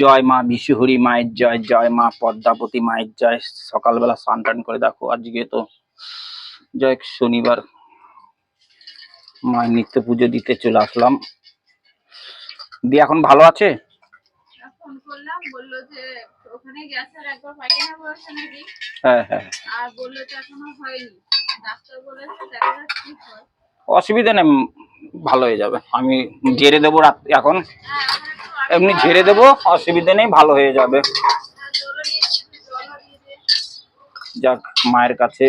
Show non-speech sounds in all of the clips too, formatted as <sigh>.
জয় মা বিশুহরি মায়ের জয় জয় মা পদ্মাবতী মায়ের জয়। সকালবেলা স্নান টান করে দেখো আজকে তো জয় শনিবার। মায়ের নিত্য পুজো দিতে চলে আসলাম। দিয়ে এখন ভালো আছে? হ্যাঁ হ্যাঁ। অসুবিধা নেই ভালো হয়ে যাবে। আমি জেরে দেবো এখন। হ্যাঁ এমনি ঝেড়ে দেবো, অসুবিধা নেই, ভালো হয়ে যাবে। যাক, মায়ের কাছে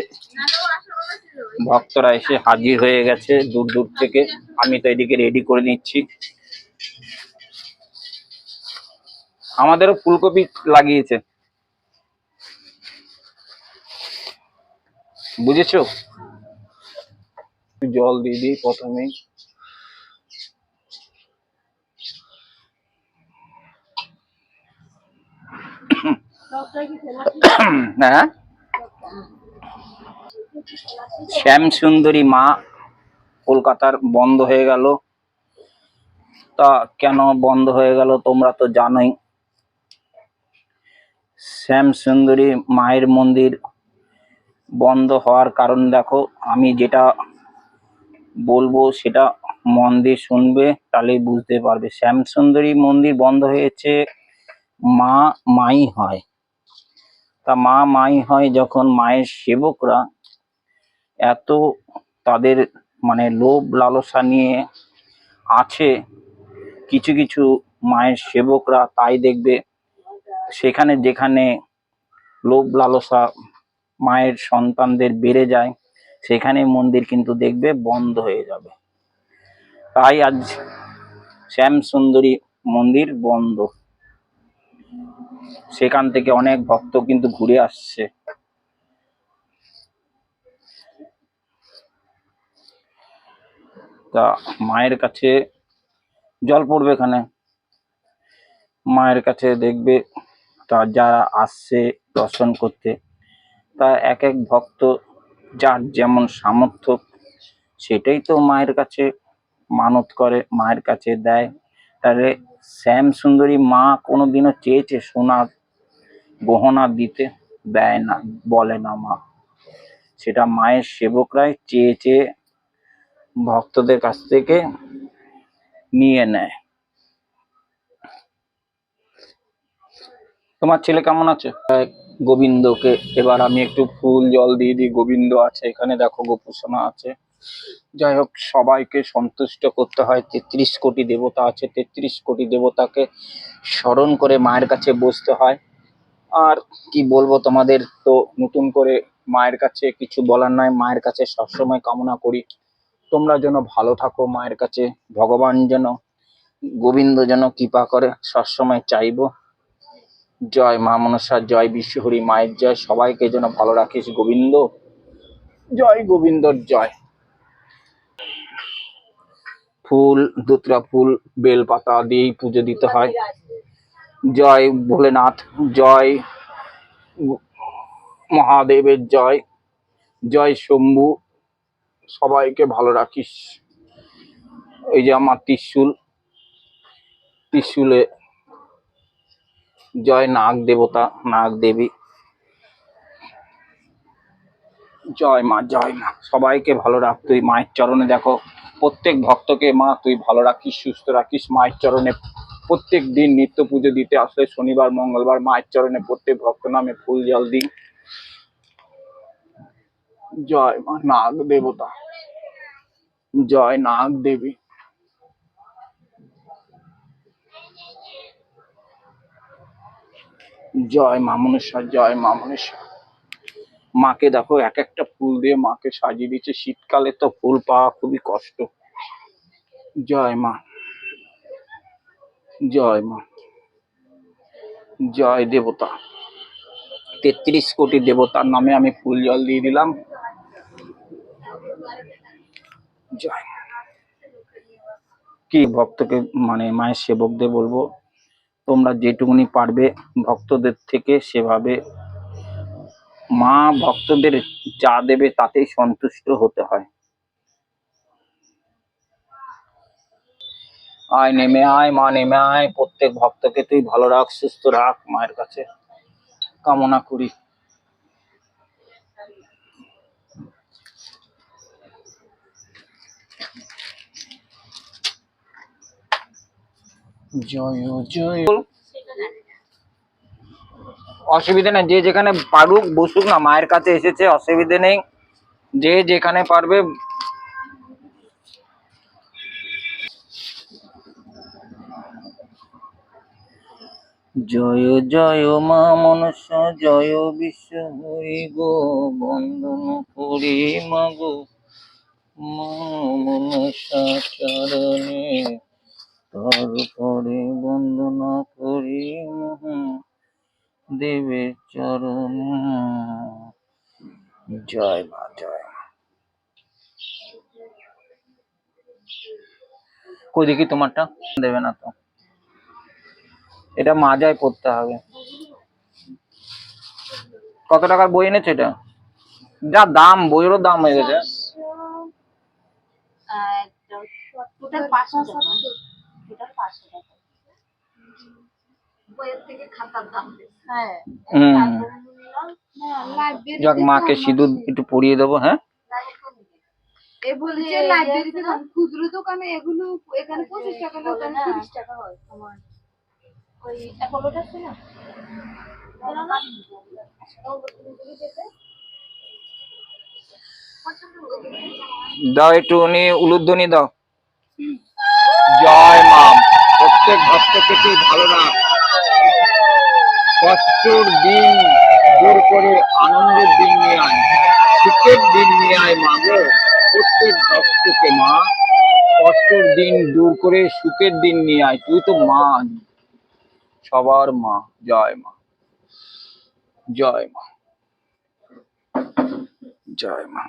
ভক্তরা এসে হাজির হয়ে গেছে দূর দূর থেকে। আমি তো এদিকে রেডি করে নিচ্ছি। আমাদেরও ফুলকপি লাগিয়েছে। বুঝেছ? জল দিয়ে দিই প্রথমেই। <coughs> হ্যাঁ? শ্যাম সুন্দরী মা কলকাতার বন্ধ হয়ে গেল। তা কেন বন্ধ হয়ে গেল তোমরা তো জানোই। শ্যাম সুন্দরী মায়ের মন্দির বন্ধ হওয়ার কারণ দেখো, আমি যেটা বলব সেটা মন দিয়ে শুনবে তাহলে বুঝতে পারবে। শ্যাম সুন্দরী মন্দির বন্ধ হয়েছে, মা, মাই হয়। তা মা মাই হয় যখন মায়ের সেবকরা এত তাদের মানে লোভ লালসা নিয়ে আছে, কিছু কিছু মায়ের সেবকরা তাই দেখবে, সেখানে যেখানে লোভ লালসা মায়ের সন্তানদের বেড়ে যায়, সেখানে মন্দির কিন্তু দেখবে বন্ধ হয়ে যাবে। তাই আজ শ্যাম সুন্দরী মন্দির বন্ধ। সেখান থেকে অনেক ভক্ত কিন্তু ঘুরে আসছে। তা মায়ের কাছে জল পড়বে এখানে। মায়ের কাছে দেখবে তা যারা আসছে দর্শন করতে, তা এক এক ভক্ত যার যেমন সামর্থ্য, সেটাই তো মায়ের কাছে মানত করে, মায়ের কাছে দেয়। তাহলে শ্যাম সুন্দরী মা কোনোদিনও চেয়েছে সোনার গহনা দিতে? দেয় না, বলে না মা। সেটা মায়ের সেবকরাই চেয়ে চেয়ে ভক্তদের কাছ থেকে নিয়ে নেয়। তোমার ছেলে কেমন আছে? গোবিন্দকে এবার আমি একটু ফুল জল দিয়ে দিই। গোবিন্দ আছে এখানে, দেখো গোপুসোনা আছে। যাই হোক, সবাইকে সন্তুষ্ট করতে হয়। তেত্রিশ কোটি দেবতা আছে, তেত্রিশ কোটি দেবতাকে স্মরণ করে মায়ের কাছে বসতে হয়। আর কি বলব তোমাদের, তো নতুন করে মায়ের কাছে কিছু বলার নাই মায়ের কাছে সবসময় কামনা করি। তোমরা যেন ভালো থাকো, মায়ের কাছে ভগবান যেন, গোবিন্দ যেন কৃপা করে, সবসময় চাইব। জয় মা মনসা, জয় বিশ্বহরি মায়ের জয়। সবাইকে যেন ভালো রাখিস গোবিন্দ। জয় গোবিন্দর জয়। ফুল, দুতরা ফুল, বেলপাতা দিয়েই পুজো দিতে হয়। জয় ভোলেনাথ, জয় মহাদেবের জয় জয় শম্ভু, সবাইকে ভালো রাখিস। এই যে আমার ত্রিশূল, ত্রিশুলে জয় নাগ দেবতা, নাগ দেবী। জয় মা জয় মা, সবাইকে ভালো রাখ। তুই মায়ের চরণে দেখো। প্রত্যেক ভক্তকে মা, তুই ভালো রাখিস, সুস্থ রাখিস, মায়ের চরণে প্রত্যেক দিন নিত্য পুজো দিতে আসলে শনিবার, মঙ্গলবার মায়ের চরণে প্রত্যেক ভক্ত নামে ফুল জল দিই। জয় মা নাগ দেবতা। জয় নাগ দেবী। জয় মা জয় মা মাকে দেখো, এক একটা ফুল দিয়ে মাকে সাজিয়ে দিচ্ছে। শীতকালে তো ফুল পাওয়া খুবই কষ্ট। জয় মা। জয় মা। জয় দেবতা। তেত্রিশ কোটি দেবতার নামে আমি ফুল জল দিয়ে দিলাম। জয়। কি ভক্তকে মানে মায়ের সেবকদের বলব, তোমরা যেটুকুনি পারবে ভক্তদের থেকে সেভাবে মা ভক্তদের যা দেবে তাতেই সন্তুষ্ট হতে হয়। আয় নেমে আয়, মা নেমে আয়, প্রত্যেক ভক্তকে তুই ভালো রাখ, সুস্থ রাখ মায়ের কাছে। কামনা করি। জয় জয়। অসুবিধা নেই। যে যেখানে পারুক, বসুক না, মায়ের কাছে এসেছে, অসুবিধে নেই। যে যেখানে পারবে। জয় জয় মা মনসা, জয় বিশ্ব হরি গো, বন্দন করি মাগো মনসা চরণে তারপরে বন্দনা করি মহা। দেবের চরণ। জয় মা জয়। কই দেখি তোমারটা? দেবে না তো। এটা মাজায় পড়তে হবে। কত টাকার বই এনেছো এটা? যা দাম বইয়েরও দাম হয়ে গেছে। পাঁচশো টাকা টোটাল পাঁচশো টাকা বইয়ের থেকে খাতার দাম বেশি। হ্যাঁ হুম তারপরে নিলাম লাইব্রেরিতে যাক মাকে সিঁদুর একটু পরিয়ে দেবো হ্যাঁ? এ বলছে লাইব্রেরিতে দাম খুচরো দোকানে এগুলো এখানে পঁচিশ টাকা ওখানে তিরিশ টাকা হয় আমার। ওই অ্যাপোলোটা আছে না? দাও একটু উনি উলুধ্বনি দাও। জয় মা। প্রত্যেক ভক্তকে ভালো রাখ কষ্টর দিন দূর করে আনন্দের দিন নিয়ে আয়, সুখের দিন নিয়ে আয় মা গো। প্রত্যেক ভক্তকে মা, কষ্টের দিন দূর করে সুখের দিন নিয়ে আয়। তুই তো মা। সবার মা। জয় মা। জয় মা। জয় মা।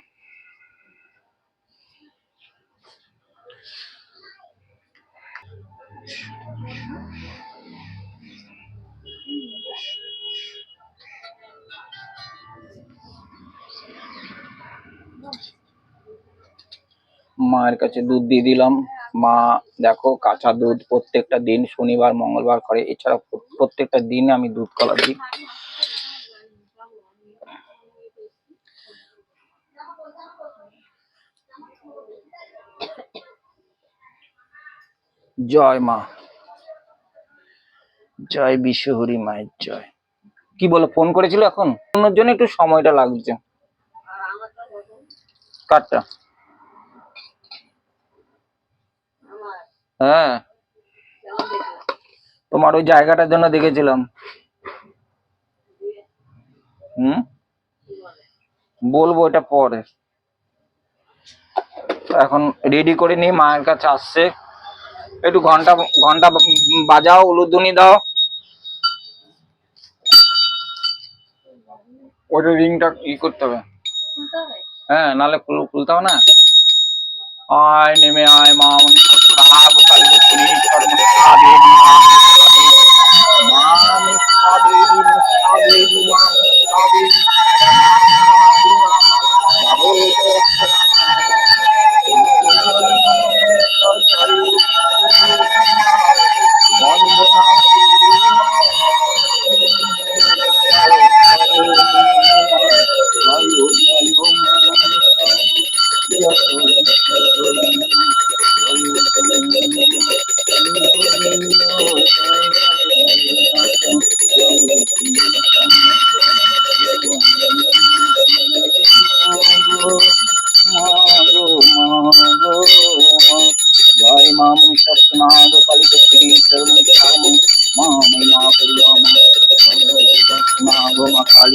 মায়ের কাছে দুধ দিয়ে দিলাম। মা, দেখো, কাঁচা দুধ প্রত্যেকটা দিন, শনিবার, মঙ্গলবার করে। এছাড়া প্রত্যেকটা দিন আমি দুধ কলা দিই। জয় মা। জয় বিশ্বহরি মায়ের জয়। কি বলো, ফোন করেছিল এখন? ফোনের জন্য একটু সময়টা লাগছে। কারটা হ্যাঁ। তোমার ওই জায়গাটার জন্য দেখেছিলাম। হুম? বলব এটা পরে। এখন রেডি করে নিয়ে মায়ের কাছে আসছে। একটু ঘণ্টা ঘণ্টা বাজাও, উলুধ্বনি দাও। ওটা রিংটা ই করতে হবে। হ্যাঁ নাহলে খুলতে হবে না। আয়, নেমে আয়, মা, মনে आवेदिना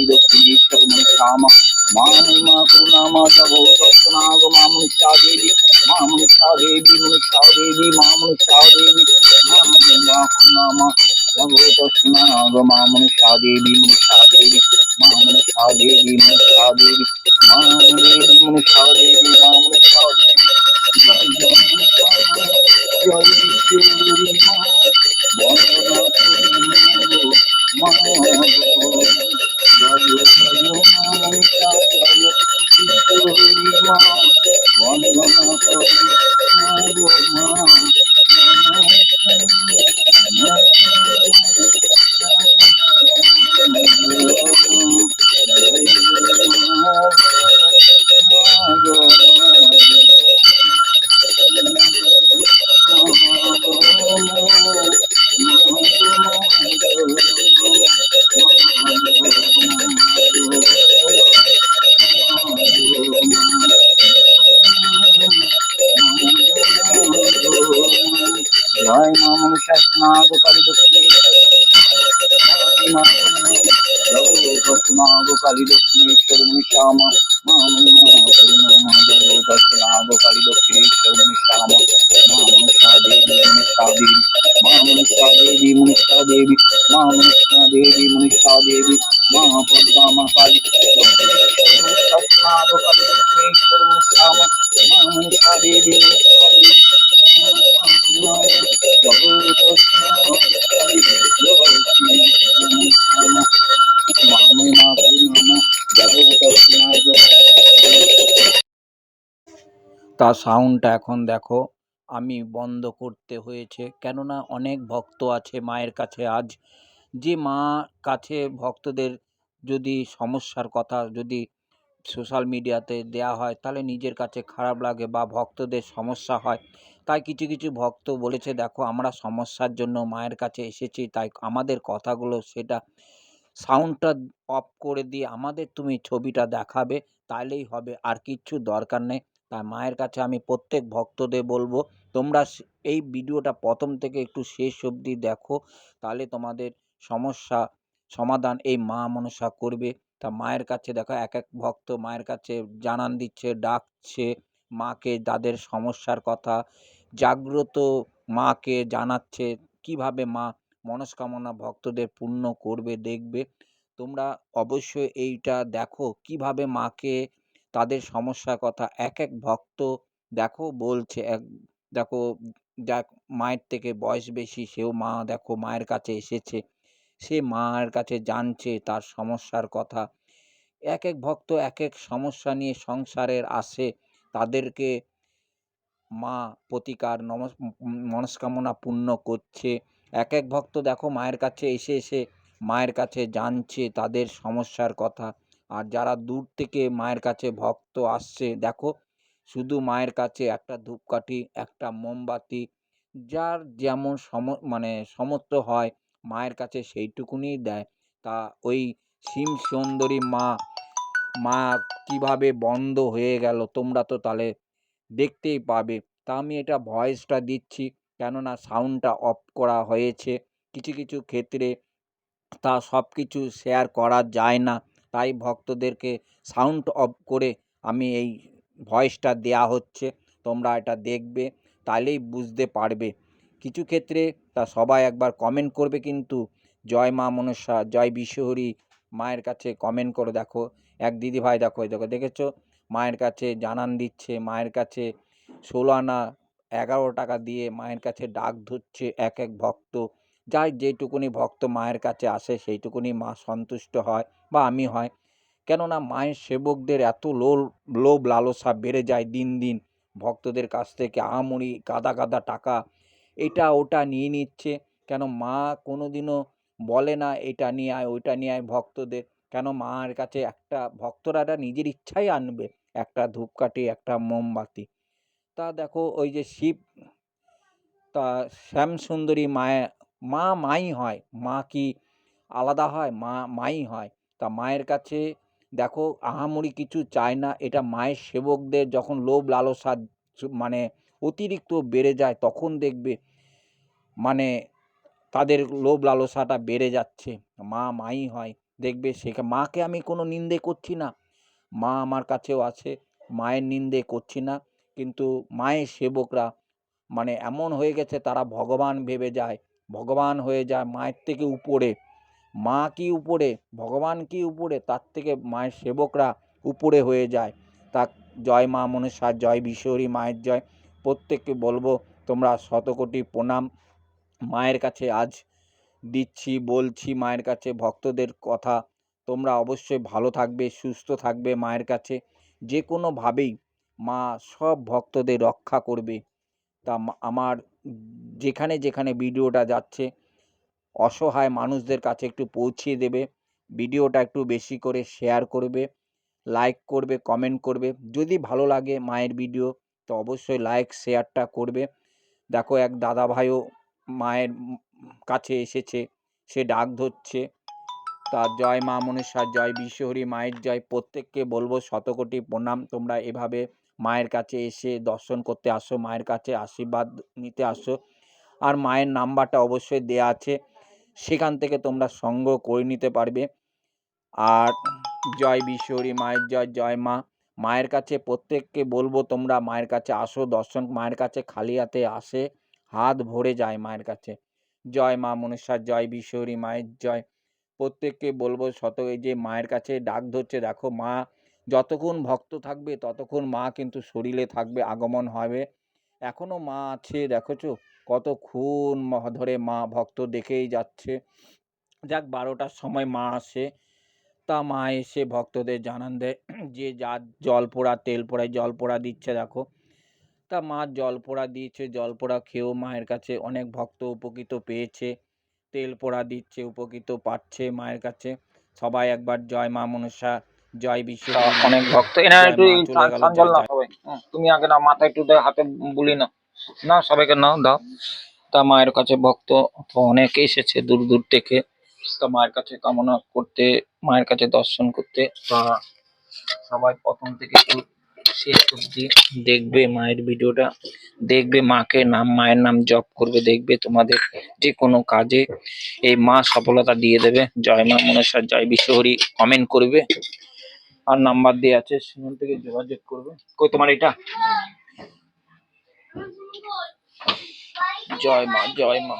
श्रीदक्षिणेश्वरमनुष्ठाम माँ मा मा करुणाम भवतस्तनागो माँ मुनिष्ठादेवी मुनिष्ठादेवी माँ मुनिष्ठादेवी मुनिष्ठादेवी माँ देवी मुनिष्ठादेवी माँ मुनिष्ठादेवी जय जय जय जय माँ কালী দক্ষিণেশ্বর শ্যাম মামি মা করুণা জগদর্শনাগ কালী দক্ষিণেশ্বর শ্যাম মা মনসা দেবী মনসা দেবী মা মনসা দেবী মনসা দেবী মা মনসা দেবী মনসা দেবী মা পদ্মা মা কালী দক্ষিণেশ্বর কালী দক্ষিণেশ্বর শ্যাম মা মনসা দেবী মনসা দেবী তার সাউন্ডটা এখন দেখো, আমি বন্ধ করতে হয়েছে। কেননা অনেক ভক্ত আছে মায়ের কাছে আজ। যে মা কাছে ভক্তদের যদি সমস্যার কথা যদি সোশ্যাল মিডিয়াতে দেয়া হয়, তাহলে নিজের কাছে খারাপ লাগে বা ভক্তদের সমস্যা হয়। তাই কিছু কিছু ভক্ত বলেছে, দেখো, আমরা সমস্যার জন্য মায়ের কাছে এসেছি, তাই আমাদের কথাগুলো সেটা সাউন্ডটা অফ করে দিয়ে আমাদের তুমি ছবিটা দেখাবে তাহলেই হবে। আর কিচ্ছু দরকার নেই। তাই মায়ের কাছে আমি প্রত্যেক ভক্তদের বলব, তোমরা এই ভিডিওটা প্রথম থেকে একটু শেষ অবধি দেখো তাহলে তোমাদের সমস্যা, সমাধান এই মা মনসা করবে। তা মায়ের কাছে দেখো, এক এক ভক্ত মায়ের কাছে জানান দিচ্ছে, ডাকছে মাকে তাদের সমস্যার কথা, জাগ্রত মাকে জানাচ্ছে, কীভাবে মা মনস্কামনা ভক্তদের পূর্ণ করবে, দেখবে। তোমরা অবশ্যই এইটা দেখো কীভাবে মাকে তাদের সমস্যার কথা এক এক ভক্ত দেখো বলছে, এক দেখো যাক মায়ের থেকে বয়স বেশি, সেও মা দেখো মায়ের কাছে এসেছে, সে মায়ের কাছে জানছে তার সমস্যার কথা। এক এক ভক্ত এক এক সমস্যা নিয়ে সংসারের আসে, তাদেরকে মা প্রতিকার, নমস, মনস্কামনা পূর্ণ করছে। এক এক ভক্ত দেখো মায়ের কাছে এসে এসে মায়ের কাছে জানছে তাদের সমস্যার কথা। আর যারা দূর থেকে মায়ের কাছে ভক্ত আসছে, দেখো শুধু মায়ের কাছে একটা ধূপকাঠি, একটা মোমবাতি, যার যেমন সম মানে সমর্থ হয়, মায়ের কাছে সেইটুকুনিই দেয়। তা ওই শিম সুন্দরী মা মা কীভাবে বন্ধ হয়ে গেল তোমরা তো তাহলে দেখতেই পাবে। তা আমি এটা ভয়েসটা দিচ্ছি। কেননা সাউন্ডটা অফ করা হয়েছে। কিছু কিছু ক্ষেত্রে তা সব কিছু শেয়ার করা যায় না। তাই ভক্তদেরকে সাউন্ড অফ করে আমি এই ভয়েসটা দেয়া হচ্ছে। তোমরা এটা দেখবে তাহলেই বুঝতে পারবে। কিছু ক্ষেত্রে তা সবাই একবার কমেন্ট করবে কিন্তু, জয় মা মনসা, জয় বিশ্বহরি, মায়ের কাছে কমেন্ট করে দেখো। এক দিদি ভাই দেখো দেখো, দেখেছ? মায়ের কাছে জানান দিচ্ছে, মায়ের কাছে ষোলো আনা এগারো টাকা দিয়ে মায়ের কাছে ডাক ধরছে এক এক ভক্ত। যাই যেটুকুনি ভক্ত মায়ের কাছে আসে, সেইটুকুনি মা সন্তুষ্ট হয় বা আমি হয়। কেননা মায়ের সেবকদের এত লোভ লোভ লালসা বেড়ে যায় দিন দিন। ভক্তদের কাছ থেকে আহামরি গাদা গাদা টাকা, এটা, ওটা নিয়ে নিচ্ছে। কেন মা কোনো দিনও বলে না, এটা নিয়ে আয়, ওইটা নিয়ে আয় ভক্তদের। কেন মায়ের কাছে একটা, ভক্তরা নিজের ইচ্ছাই আনবে। একটা ধূপকাঠি, একটা মোমবাতি। তা দেখো ওই যে শিব, তা শ্যামসুন্দরী মায়ের মা মাই হয়, মা কি আলাদা হয়, মা মাই হয়। তা মায়ের কাছে দেখো আহামরি কিছু চায় না, এটা মায়ের সেবকদের যখন লোভ লালসা মানে অতিরিক্ত বেড়ে যায় তখন দেখবে মানে তাদের লোভ লালসাটা বেড়ে যাচ্ছে। মা মাই হয়, দেখবে সেখা মাকে আমি কোনো নিন্দে করছি না। মা আমার কাছেও আছে, মায়ের নিন্দে করছি না। কিন্তু মায়ের সেবকরা মানে এমন হয়ে গেছে তারা ভগবান ভেবে যায়, ভগবান হয়ে যায় মায়ের থেকে উপরে। মা কি উপরে? ভগবান কি উপরে? তার থেকে মায়ের সেবকরা উপরে হয়ে যায়। তা জয় মা মনসা, জয় বিশ্বরী মায়ের জয়। প্রত্যেককে বলব, তোমরা শতকোটি প্রণাম। মায়ের কাছে আজ দিচ্ছি, বলছি মায়ের কাছে ভক্তদের কথা। তোমরা অবশ্যই ভালো থাকবে, সুস্থ থাকবে মায়ের কাছে। যে কোনোভাবেই মা সব ভক্তদের রক্ষা করবে। তা আমার যেখানে যেখানে ভিডিওটা যাচ্ছে, অসহায় মানুষদের কাছে একটু পৌঁছিয়ে দেবে। ভিডিওটা একটু বেশি করে শেয়ার করবে লাইক করবে কমেন্ট করবে। যদি ভালো লাগে মায়ের ভিডিও তো অবশ্যই লাইক শেয়ারটা করবে। দেখো এক দাদা ভাইও মায়ের কাছে এসেছে, সে ডাক ধরছে। তা জয় মা মনসা জয় বিশ্বহরি মায়ের জয়। প্রত্যেককে বলব শতকোটি প্রণাম। তোমরা এভাবে মায়ের কাছে এসে দর্শন করতে আসো, মায়ের কাছে আশীর্বাদ নিতে আসো। আর মায়ের নাম্বারটা অবশ্যই দেয়া আছে। সেখান থেকে তোমরা সংগ্রহ করে নিতে পারবে। আর জয় বিশ্বরী মায়ের জয় জয় মা। মায়ের কাছে প্রত্যেককে বলব তোমরা মায়ের কাছে আসো, দর্শন মায়ের কাছে খালি হাতে আসে, হাত ভরে যায় মায়ের কাছে। জয় মা মনসা জয় বিশ্বরী মায়ের জয়। প্রত্যেককে বলব শত এই যে মায়ের কাছে ডাক ধরছে, দেখো মা যতক্ষণ ভক্ত থাকবে, ততক্ষণ মা কিন্তু শরীরে থাকবে, আগমন হবে। এখনও মা আছে, দেখেছ? কতক্ষণ ম- ধরে মা ভক্ত দেখেই যাচ্ছে। যাক, বারোটার সময় মা আসে। তা মা এসে ভক্তদের জানান দেয়, যে যার জল পোড়া, তেল পোড়ায় জল পোড়া দিচ্ছে, দেখো। তা মা জল পোড়া দিয়েছে, জল পোড়া খেয়েও মায়ের কাছে অনেক ভক্ত উপকৃত পেয়েছে। তেল পোড়া দিচ্ছে, উপকৃত পাচ্ছে মায়ের কাছে। সবাই একবার জয় মা মনসা জয় বিশ্ব অনেক ভক্ত একটু সঞ্জল না। সবাই। তুমি আগে না মাথা একটু দে, হাতে বুলি না না সবাইকে নাও দাও। তা মায়ের কাছে ভক্ত অনেকে এসেছে দূর দূর থেকে। তা মায়ের কাছে কামনা করতে মায়ের কাছে দর্শন করতে। তা সবাই প্রথম থেকে শেষ অব্দি দেখবে মায়ের ভিডিওটা। দেখবে মাকে নাম মায়ের নাম জপ করবে দেখবে তোমাদের যে কোনো কাজে এই মা সফলতা দিয়ে দেবে। জয় মা মনসা জয় বিশ্বহরি কমেন্ট করবে। আর নাম্বার দেওয়া আছে, সেখান থেকে যোগাযোগ করবে। কই তোমার এটা? জয় মা জয় মা।